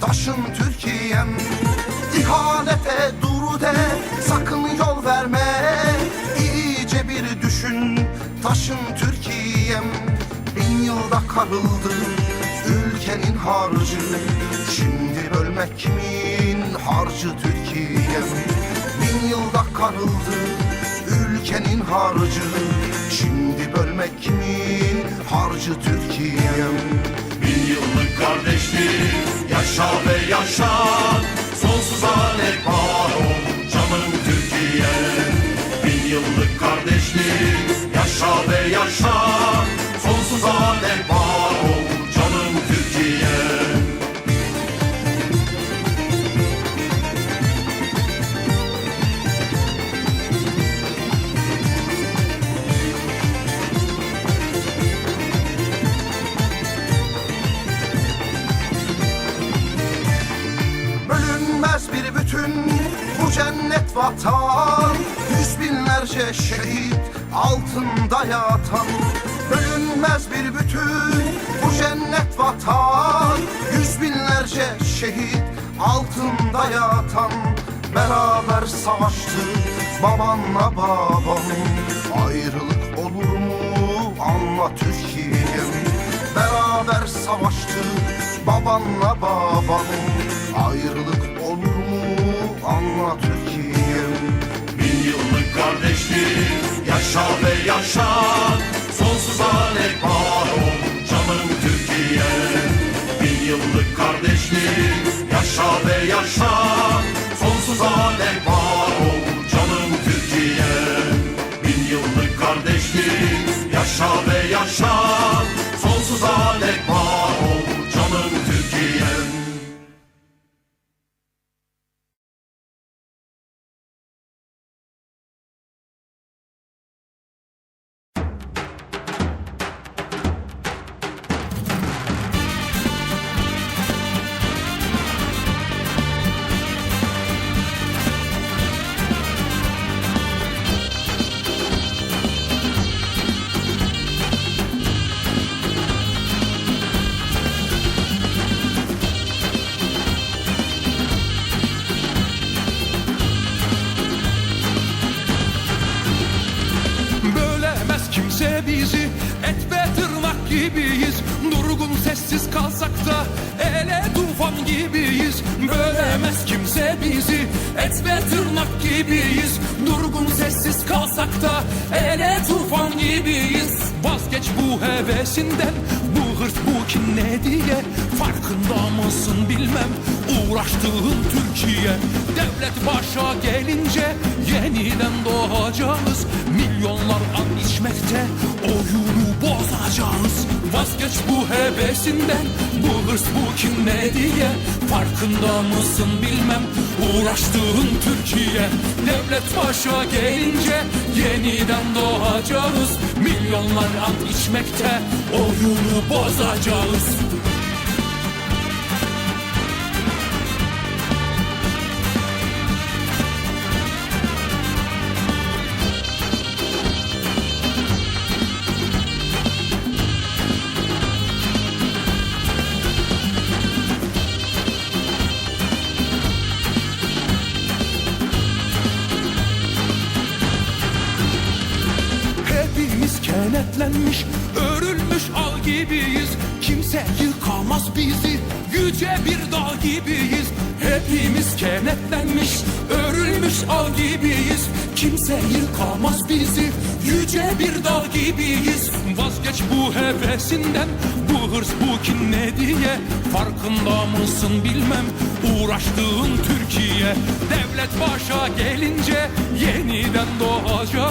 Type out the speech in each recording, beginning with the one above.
taşın Türkiye'm. İhanete dur de sakın yol verme. İyice bir düşün taşın Türkiye'm. Bin yılda karıldı ülkenin harcı. Şimdi bölmek kimin harcı Türkiye'm? Bin yılda karıldı ülkenin harcı. Şimdi bölmek kimin harcı Türkiye'm yaşa ve yaşa Sonsuza dek var ol canım Türkiye. Bin yıllık kardeşlik cennet vatan. Yüz binlerce şehit altında yatan. Bölünmez bir bütün bu cennet vatan. Yüz binlerce şehit altında yatan. Beraber savaştı babanla babam. Ayrılık olur mu? Anla Türkiye'm. Beraber savaştı babanla babam Bin yıllık kardeşlik yaşa ve yaşa. Sonsuza dek var ol canım Türkiye. Bin yıllık kardeşlik yaşa ve yaşa gibiyiz. Durgun sessiz kalsak da Ele tufan gibiyiz. Bölemez kimse bizi. Et ve tırnak gibiyiz. Durgun sessiz kalsak da Ele tufan gibiyiz. Vazgeç bu hevesinden. Bu hırs bu kin ne diye? Farkında mısın bilmem. Uğraştığın Türkiye. Devlet başa gelince Yeniden doğacağız. Milyonlar an içmekte. Oyunu bozacağız. Vazgeç bu hevesinden Bu hırs bu kin ne diye. Farkında mısın bilmem Uğraştığın Türkiye. Devlet başa gelince Yeniden doğacağız. Milyonlar an içmekte Oyunu bozacağız Hepimiz kenetlenmiş, örülmüş al gibiyiz. Kimse yıkamaz bizi, yüce bir dağ gibiyiz. Hepimiz kenetlenmiş, örülmüş al gibiyiz. Kimse yıkamaz bizi, yüce bir dağ gibiyiz. Vazgeç bu hevesinden, bu hırs bu kin ne diye. Farkında mısın bilmem, uğraştığın Türkiye. Devlet başa gelince yeniden doğacağız.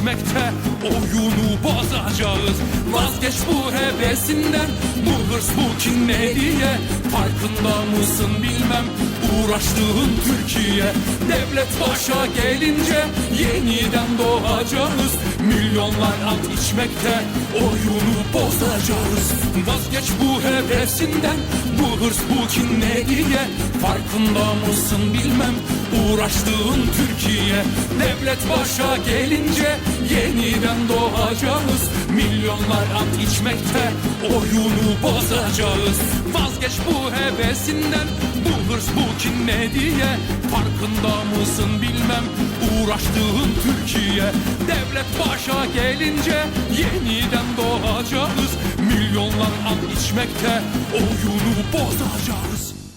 İçmekte oyunu bozacağız. Vazgeç bu hevesinden bu hırs bu kin ne diye. Farkında mısın bilmem uğraştığın Türkiye. Devlet başa gelince yeniden doğacağız. Milyonlar an içmekte oyunu bozacağız. Vazgeç bu hevesinden bu hırs bu kin ne diye. Farkında mısın bilmem Uğraştığın Türkiye Devlet başa gelince Yeniden doğacağız Milyonlar ant içmekte Oyunu bozacağız Vazgeç bu hevesinden Bu hırs bu kin ne diye? Farkında mısın bilmem. Uğraştığın Türkiye. Devlet başa gelince Yeniden doğacağız. Milyonlar ant içmekte Oyunu bozacağız